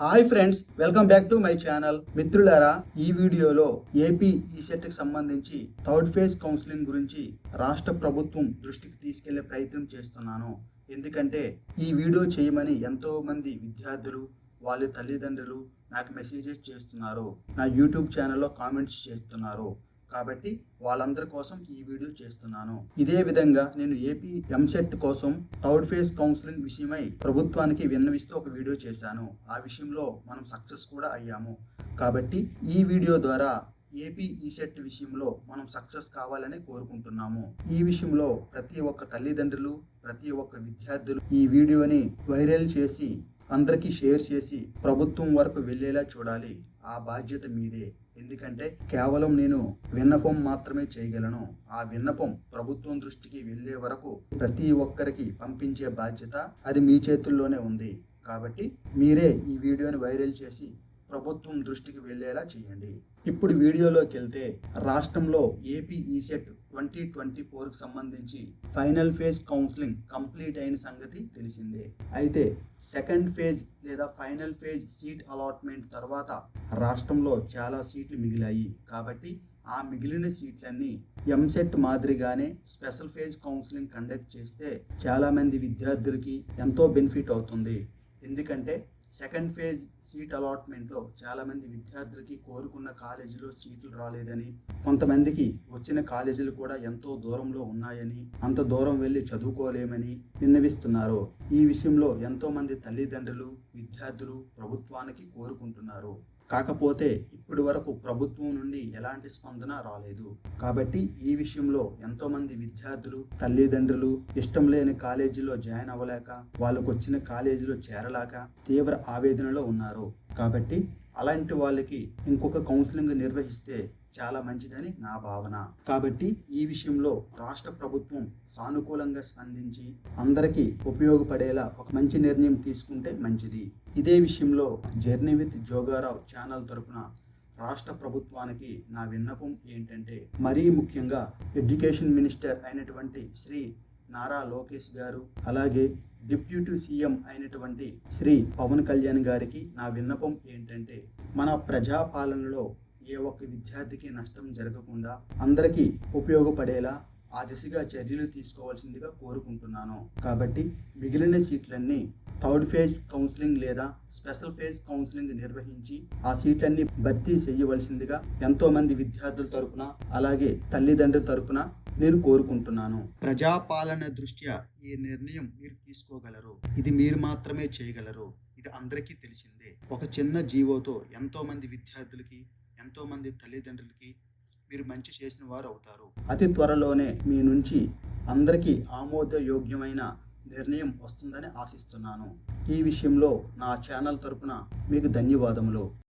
Hi friends welcome back to my channel. మిత్రులారా ఈ వీడియోలో ఏపీ ఈసెట్కి సంబంధించి థర్డ్ ఫేజ్ కౌన్సిలింగ్ గురించి రాష్ట్ర ప్రభుత్వం దృష్టికి తీసుకెళ్ళే ప్రయత్నం చేస్తున్నాను. ఎందుకంటే ఈ వీడియో చేయమని ఎంతో మంది విద్యార్థులు వాళ్ళ తల్లిదండ్రులు నాకు మెసేజెస్ చేస్తున్నారు. నా యూట్యూబ్ ఛానల్లో కామెంట్స్ చేస్తున్నారు. కాబట్టి వాళ్ళందరి కోసం ఈ వీడియో చేస్తున్నాను. ఇదే విధంగా నేను ఏపీ ఎంసెట్ కోసం థర్డ్ ఫేజ్ కౌన్సిలింగ్ విషయమై ప్రభుత్వానికి విన్నవిస్తూ ఒక వీడియో చేశాను. ఆ విషయంలో మనం సక్సెస్ కూడా అయ్యాము. కాబట్టి ఈ వీడియో ద్వారా ఏపీ ఈసెట్ విషయంలో మనం సక్సెస్ కావాలని కోరుకుంటున్నాము. ఈ విషయంలో ప్రతి ఒక్క తల్లిదండ్రులు ప్రతి ఒక్క విద్యార్థులు ఈ వీడియోని వైరల్ చేసి అందరికీ షేర్ చేసి ప్రభుత్వం వరకు వెళ్ళేలా చూడాలి. ఆ బాధ్యత మీదే. ఎందుకంటే కేవలం నేను విన్నపం మాత్రమే చేయగలను. ఆ విన్నపం ప్రభుత్వం దృష్టికి వెళ్ళే వరకు ప్రతి ఒక్కరికి పంపించే బాధ్యత అది మీ చేతుల్లోనే ఉంది. కాబట్టి మీరే ఈ వీడియోని వైరల్ చేసి ప్రభుత్వం దృష్టికి వెళ్ళేలా చేయండి. ఇప్పుడు వీడియోలోకి వెళ్తే రాష్ట్రంలో ఏపీ ఈసెట్ ట్వంటీ ట్వంటీ ఫోర్కి సంబంధించి ఫైనల్ ఫేజ్ కౌన్సిలింగ్ కంప్లీట్ అయిన సంగతి తెలిసిందే. అయితే సెకండ్ ఫేజ్ లేదా ఫైనల్ ఫేజ్ సీట్ అలాట్మెంట్ తర్వాత రాష్ట్రంలో చాలా సీట్లు మిగిలాయి. కాబట్టి ఆ మిగిలిన సీట్లన్నీ ఎంసెట్ మాదిరిగానే స్పెషల్ ఫేజ్ కౌన్సిలింగ్ కండక్ట్ చేస్తే చాలామంది విద్యార్థులకి ఎంతో బెనిఫిట్ అవుతుంది. ఎందుకంటే సెకండ్ ఫేజ్ సీట్ అలాట్మెంట్లో చాలామంది విద్యార్థులకి కోరుకున్న కాలేజీలో సీట్లు రాలేదని కొంతమందికి వచ్చిన కాలేజీలు కూడా ఎంతో దూరంలో ఉన్నాయని అంత దూరం వెళ్ళి చదువుకోలేమని విన్నవిస్తున్నారు. ఈ విషయంలో ఎంతోమంది తల్లిదండ్రులు విద్యార్థులు ప్రభుత్వానికి కోరుకుంటున్నారు. కాకపోతే ఇప్పటి వరకు ప్రభుత్వం నుండి ఎలాంటి స్పందన రాలేదు. కాబట్టి ఈ విషయంలో ఎంతో మంది విద్యార్థులు తల్లిదండ్రులు ఇష్టం లేని కాలేజీలో జాయిన్ అవ్వలేక వాళ్ళకు వచ్చిన కాలేజీలో చేరలేక తీవ్ర ఆవేదనలో ఉన్నారు. కాబట్టి అలాంటి వాళ్ళకి ఇంకొక కౌన్సిలింగ్ నిర్వహిస్తే చాలా మంచిదని నా భావన. కాబట్టి ఈ విషయంలో రాష్ట్ర ప్రభుత్వం సానుకూలంగా స్పందించి అందరికీ ఉపయోగపడేలా ఒక మంచి నిర్ణయం తీసుకుంటే మంచిది. ఇదే విషయంలో జర్నీ విత్ జోగారావు ఛానల్ తరపున రాష్ట్ర ప్రభుత్వానికి నా విన్నపం ఏంటంటే మరీ ముఖ్యంగా ఎడ్యుకేషన్ మినిస్టర్ అయినటువంటి శ్రీ నారా లోకేష్ గారు అలాగే డిప్యూటీ సీఎం అయినటువంటి శ్రీ పవన్ కళ్యాణ్ గారికి నా విన్నపం ఏంటంటే మన ప్రజాపాలనలో ఏ ఒక్క విద్యార్థికి నష్టం జరగకుండా అందరికీ ఉపయోగపడేలా ఆ దిశగా చర్యలు తీసుకోవాల్సిందిగా కోరుకుంటున్నాను. కాబట్టి మిగిలిన సీట్లన్నీ థర్డ్ ఫేజ్ కౌన్సిలింగ్ లేదా స్పెషల్ ఫేజ్ కౌన్సిలింగ్ నిర్వహించి ఆ సీట్లన్నీ భర్తీ చేయవలసిందిగా ఎంతో మంది విద్యార్థుల తరపున అలాగే తల్లిదండ్రుల తరపున నేను కోరుకుంటున్నాను. ప్రజాపాలన దృష్ట్యా ఈ నిర్ణయం మీరు తీసుకోగలరు. ఇది మీరు మాత్రమే చేయగలరు. ఇది అందరికీ తెలిసిందే. ఒక చిన్న జీవోతో ఎంతో మంది విద్యార్థులకి ఎంతో మంది తల్లిదండ్రులకి మీరు మంచి చేసిన వారు అవుతారు. అతి త్వరలోనే మీ నుంచి అందరికీ ఆమోదయోగ్యమైన నిర్ణయం వస్తుందని ఆశిస్తున్నాను. ఈ విషయంలో నా ఛానల్ తరపున మీకు ధన్యవాదములు.